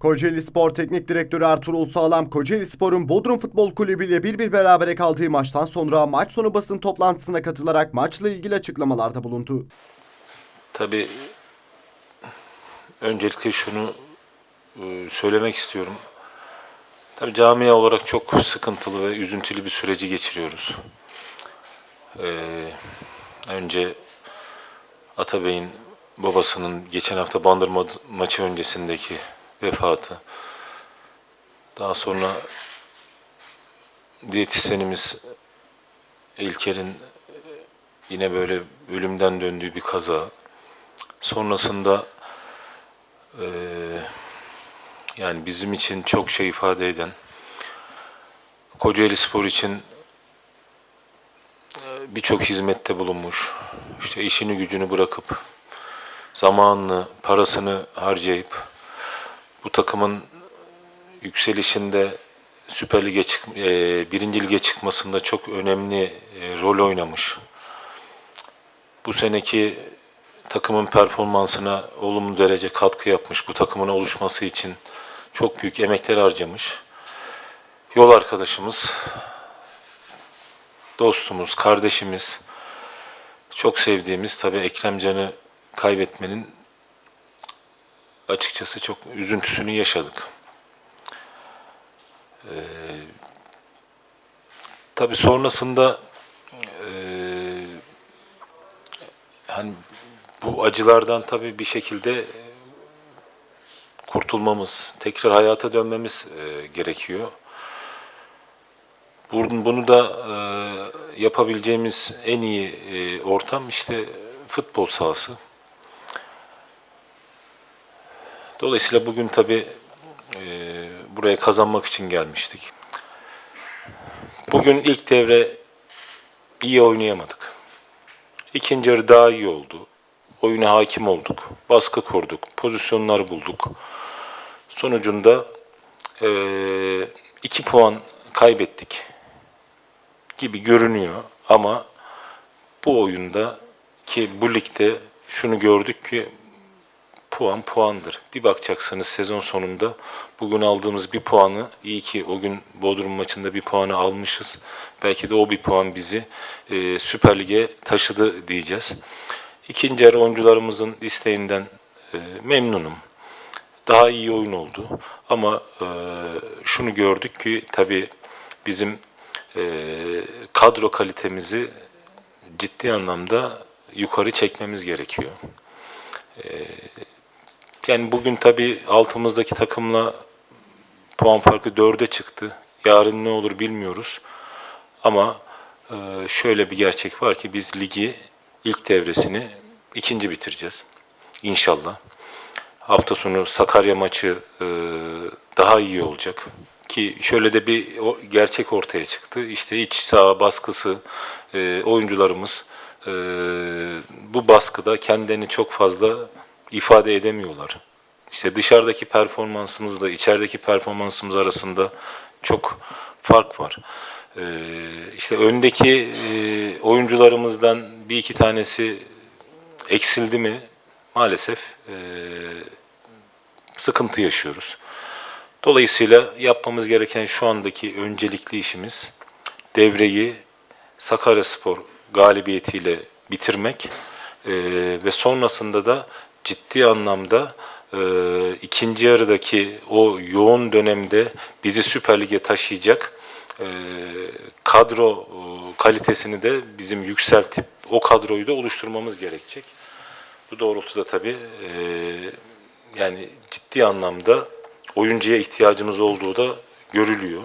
Kocaeli Spor Teknik Direktörü Ertuğrul Sağlam, Kocaeli Spor'un Bodrum Futbol Kulübü ile bir bir berabere kaldığı maçtan sonra maç sonu basın toplantısına katılarak maçla ilgili açıklamalarda bulundu. Tabii öncelikle şunu e, söylemek istiyorum. Tabii camia olarak çok sıkıntılı ve üzüntülü bir süreci geçiriyoruz. Ee, önce Atabey'in babasının geçen hafta Bandırma maçı öncesindeki vefatı. Daha sonra diyetisyenimiz İlker'in yine böyle ölümden döndüğü bir kaza. Sonrasında eee, yani bizim için çok şey ifade eden Kocaeli Spor için eee, birçok hizmette bulunmuş. İşte işini gücünü bırakıp zamanını, parasını harcayıp bu takımın yükselişinde Süper Lig'e çık, eee, birinci lige çıkmasında çok önemli eee, rol oynamış bu seneki takımın performansına olumlu derece katkı yapmış. Bu takımın oluşması için çok büyük emekler harcamış. Yol arkadaşımız, dostumuz, kardeşimiz, çok sevdiğimiz tabii Ekrem Can'ı kaybetmenin açıkçası çok üzüntüsünü yaşadık. Ee, tabii sonrasında eee hani bu acılardan tabii bir şekilde e, kurtulmamız, tekrar hayata dönmemiz e, gerekiyor. Bunu da e, yapabileceğimiz en iyi e, ortam işte futbol sahası. Dolayısıyla bugün tabii e, buraya kazanmak için gelmiştik. Bugün ilk devre iyi oynayamadık. İkinci yarı daha iyi oldu. Oyuna hakim olduk. Baskı kurduk. Pozisyonlar bulduk. Sonucunda eee, iki puan kaybettik gibi görünüyor. Ama bu oyunda ki bu ligde şunu gördük ki puan puandır. Bir bakacaksınız sezon sonunda bugün aldığımız bir puanı iyi ki o gün Bodrum maçında bir puanı almışız. Belki de o bir puan bizi e, Süper Lig'e taşıdı diyeceğiz. İkinci yarı oyuncularımızın isteğinden e, memnunum. Daha iyi oyun oldu. Ama e, şunu gördük ki tabii bizim e, kadro kalitemizi ciddi anlamda yukarı çekmemiz gerekiyor. Yani bugün tabii altımızdaki takımla puan farkı dörde çıktı. Yarın ne olur bilmiyoruz. Ama e, şöyle bir gerçek var ki biz ligi ilk devresini ikinci bitireceğiz. İnşallah. Hafta sonu Sakarya maçı e, daha iyi olacak. Ki şöyle de bir gerçek ortaya çıktı. İşte iç saha baskısı, e, oyuncularımız bu baskıda kendilerini çok fazla ifade edemiyorlar. İşte dışarıdaki performansımızla içerideki performansımız arasında çok fark var. Ee, işte öndeki e, oyuncularımızdan bir iki tanesi eksildi mi maalesef e, sıkıntı yaşıyoruz. Dolayısıyla yapmamız gereken şu andaki öncelikli işimiz devreyi Sakaryaspor galibiyetiyle bitirmek e, ve sonrasında da ciddi anlamda e, ikinci yarıdaki o yoğun dönemde bizi Süper Lig'e taşıyacak e, kadro e, kalitesini de bizim yükseltip o kadroyu da oluşturmamız gerekecek. Bu doğrultuda tabii e, yani ciddi anlamda oyuncuya ihtiyacımız olduğu da görülüyor.